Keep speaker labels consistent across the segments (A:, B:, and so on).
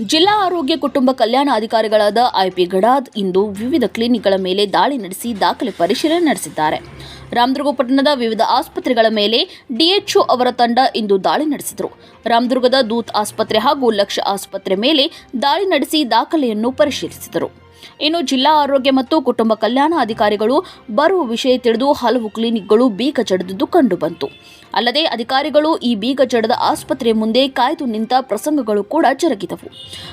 A: ಜಿಲ್ಲಾ ಆರೋಗ್ಯ ಕುಟುಂಬ ಕಲ್ಯಾಣ ಅಧಿಕಾರಿಗಳಾದ ಐಪಿ ಗಡಾದ್ ಇಂದು ವಿವಿಧ ಕ್ಲಿನಿಕ್ಗಳ ಮೇಲೆ ದಾಳಿ ನಡೆಸಿ ದಾಖಲೆ ಪರಿಶೀಲನೆ ನಡೆಸಿದ್ದಾರೆ. ರಾಮದುರ್ಗ ಪಟ್ಟಣದ ವಿವಿಧ ಆಸ್ಪತ್ರೆಗಳ ಮೇಲೆ ಡಿಎಚ್ಒ ಅವರ ತಂಡ ಇಂದು ದಾಳಿ ನಡೆಸಿದರು. ರಾಮದುರ್ಗದ ದೂತ್ ಆಸ್ಪತ್ರೆ ಹಾಗೂ ಲಕ್ಷ ಆಸ್ಪತ್ರೆ ಮೇಲೆ ದಾಳಿ ನಡೆಸಿ ದಾಖಲೆಯನ್ನು ಪರಿಶೀಲಿಸಿದರು. ಇನ್ನು ಜಿಲ್ಲಾ ಆರೋಗ್ಯ ಮತ್ತು ಕುಟುಂಬ ಕಲ್ಯಾಣ ಅಧಿಕಾರಿಗಳು ಬರುವ ವಿಷಯ ತಿಳಿದು ಹಲವು ಕ್ಲಿನಿಕ್ಗಳು ಬೀಗ ಜಡಿದುದು ಕಂಡುಬಂತು. ಅಲ್ಲದೆ ಅಧಿಕಾರಿಗಳು ಈ ಬೀಗ ಜಡದ ಆಸ್ಪತ್ರೆ ಮುಂದೆ ಕಾಯ್ದು ನಿಂತ ಪ್ರಸಂಗಗಳು ಕೂಡ ಜರುಗಿದವು.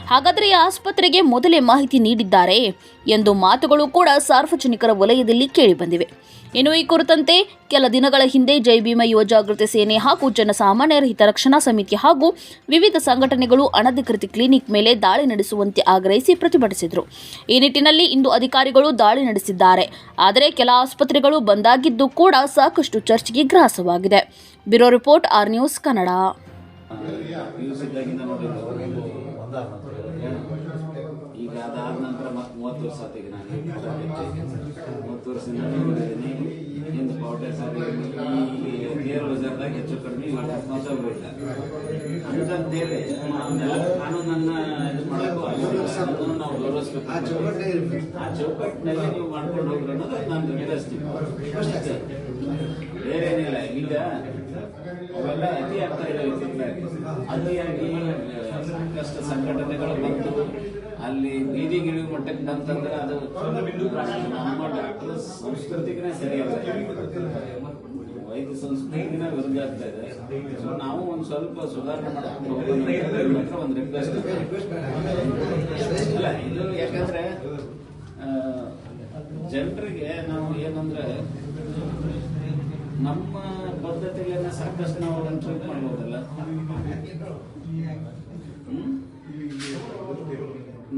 A: ಹಾಗಾದರೆ ಈ ಆಸ್ಪತ್ರೆಗೆ ಮೊದಲೇ ಮಾಹಿತಿ ನೀಡಿದ್ದಾರೆ? ಎಂದು ಮಾತುಗಳು ಕೂಡ ಸಾರ್ವಜನಿಕರ ವಲಯದಲ್ಲಿ ಕೇಳಿಬಂದಿವೆ ಇನ್ನು ಈ ಕುರಿತಂತೆ ಕೆಲ ದಿನಗಳ ಹಿಂದೆ ಜೈ ಭೀಮ ಯುವ ಜಾಗೃತಿ ಸೇನೆ ಹಾಗೂ ಜನಸಾಮಾನ್ಯರ ಹಿತರಕ್ಷಣಾ ಸಮಿತಿ ಹಾಗೂ ವಿವಿಧ ಸಂಘಟನೆಗಳು ಅನಧಿಕೃತ ಕ್ಲಿನಿಕ್ ಮೇಲೆ ದಾಳಿ ನಡೆಸುವಂತೆ ಆಗ್ರಹಿಸಿ ಪ್ರತಿಭಟಿಸಿದರು. ಈ ನಿಟ್ಟಿನಲ್ಲಿ ಇಂದು ಅಧಿಕಾರಿಗಳು ದಾಳಿ ನಡೆಸಿದ್ದಾರೆ. ಆದರೆ ಕೆಲ ಆಸ್ಪತ್ರೆಗಳು ಬಂದಾಗಿದ್ದು ಕೂಡ ಸಾಕಷ್ಟು ಚರ್ಚೆಗೆ ಗ್ರಾಸವಾಗಿದೆ. Bureau report R news Kannada.
B: P U ಸಿದ್ದಾಗಿಂದ ನೋಡಿದ್ದು ಈಗ ಅದಾದ ನಂತರ ಮತ್ತೆ ಮೂವತ್ತು ವರ್ಷ ಆತೀಗ ನಾನು ಮೂವತ್ತು ವರ್ಷದಿಂದ ನೋಡಿದ್ದೀನಿ. ಹಿಂದೆ ಪೌಟೆ ಸರ್ ಕೇರ್ ಬಜಾರ್ದಾಗ ಹೆಚ್ಚು ಕಡಿಮೆ ಹೊಸೋಗ್ಬಿಟ್ಟ ಅಂತಂತೇಳಿ ನಾನು ನನ್ನ ಇದು ಮಾಡಬೇಕು ಅದನ್ನು ನಾವು ಗೌರವಿಸ್ಬೇಕು. ಆ ಚೌಕಟ್ಟಿನಲ್ಲಿ ನೀವು ಮಾಡ್ಕೊಂಡು ಹೋಗ್ರಿ ಅನ್ನೋದು ನಾನು ಬೇರೆ ಅಷ್ಟೇ. ಬೇರೇನಿಲ್ಲ ಈಗ ಅವೆಲ್ಲ ಅತಿ ಆಗ್ತಾ ಇತ್ತಿತ್ತಲಾಗಿ ಅತಿಯಾಗಿ ಸಾಕಷ್ಟು ಸಂಘಟನೆಗಳು ಬಂದು ಅಲ್ಲಿ ಬೀದಿ ಗಿಳಿ ಮಟ್ಟಕ್ಕೆ ಬಂತಂದ್ರೆ ಅದು ನಮ್ಮ ಡಾಕ್ಟರ್ ಸಂಸ್ಕೃತಿಗೆ ಸರಿ ವೈದ್ಯ ಸಂಸ್ಕೃತಿಗಿನ ವಿರುದ್ಧ ಆಗ್ತಾ ಇದೆ. ಸೊ ನಾವು ಒಂದು ಸ್ವಲ್ಪ ಸುಧಾರಣೆ ಮಾಡ್ಕೊಂಡು ಹೋಗೋಣ ಒಂದು ರಿಕ್ವೆಸ್ಟ್ ಅಲ್ಲ, ಇದು ಯಾಕಂದ್ರೆ ಜನರಿಗೆ ನಾವು ಏನಂದ್ರೆ, ನಮ್ಮ ಪದ್ಧತಿಗಳನ್ನ ಸಾಕಷ್ಟು ನಾವು ಅದನ್ನು ಟ್ರೀಟ್ ಮಾಡ್ಬೋದಲ್ಲ?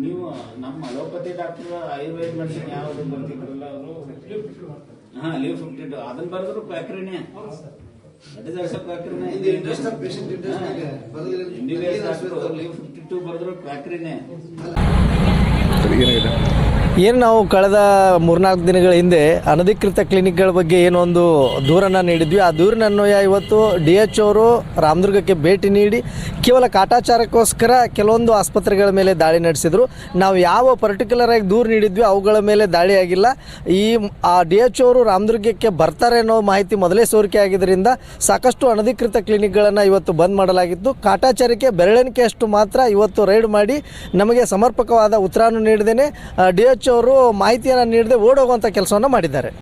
B: ನೀವು ನಮ್ಮ ಅಲೋಪತಿ ಡಾಕ್ಟರ್ ಆಯುರ್ವೇದ ಮೆಡಿಸಿನ್ ಯಾವ್ದು ಬರ್ತಿದ್ರಲ್ಲ ಅವರು? ಹಾ ಲೀವ್ ಫಿಫ್ಟಿ ಟು. ಅದನ್ನ ಬರೆದ್ರು ಪ್ಯಾಕ್ರಿನೇ ದಟ್ ಇಸ್ ಆಲ್ಸೋ ಪ್ಯಾಕ್ರಿನೇ
C: ಇದು industry patient of patient interest ಗೆ ಬರೆದಿಲ್ಲ.
B: Individual doctor leave fifty two ಬರೆದ್ರು ಪ್ಯಾಕ್ರಿನೇ
D: ಏನು ನಾವು ಕಳೆದ ಮೂರ್ನಾಲ್ಕು ದಿನಗಳ ಹಿಂದೆ ಅನಧಿಕೃತ ಕ್ಲಿನಿಕ್ಗಳ ಬಗ್ಗೆ ಏನೊಂದು ದೂರನ್ನು ನೀಡಿದ್ವಿ. ಆ ದೂರಿನನ್ವಯ ಇವತ್ತು ಡಿ ಎಚ್ ಅವರು ರಾಮದುರ್ಗಕ್ಕೆ ಭೇಟಿ ನೀಡಿ ಕೇವಲ ಕಾಟಾಚಾರಕ್ಕೋಸ್ಕರ ಕೆಲವೊಂದು ಆಸ್ಪತ್ರೆಗಳ ಮೇಲೆ ದಾಳಿ ನಡೆಸಿದರು. ನಾವು ಯಾವ ಪರ್ಟಿಕ್ಯುಲರ್ ಆಗಿ ದೂರು ನೀಡಿದ್ವಿ ಅವುಗಳ ಮೇಲೆ ದಾಳಿ ಆಗಿಲ್ಲ. ಈ ಆ ಡಿ ಎಚ್ ಅವರು ರಾಮದುರ್ಗಕ್ಕೆ ಬರ್ತಾರೆ ಅನ್ನೋ ಮಾಹಿತಿ ಮೊದಲೇ ಸೋರಿಕೆ ಆಗಿದ್ದರಿಂದ ಸಾಕಷ್ಟು ಅನಧಿಕೃತ ಕ್ಲಿನಿಕ್ಗಳನ್ನು ಇವತ್ತು ಬಂದ್ ಮಾಡಲಾಗಿತ್ತು. ಕಾಟಾಚಾರಕ್ಕೆ ಬೆರಳೆಣಿಕೆಯಷ್ಟು ಮಾತ್ರ ಇವತ್ತು ರೈಡ್ ಮಾಡಿ ನಮಗೆ ಸಮರ್ಪಕವಾದ ಉತ್ತರವನ್ನು ನೀಡದೇನೆ ಡಿ ಎಚ್ ಅವರು ಮಾಹಿತಿಯನ್ನು ನೀಡದೆ ಓಡೋಗುವಂಥ ಕೆಲಸವನ್ನು ಮಾಡಿದ್ದಾರೆ.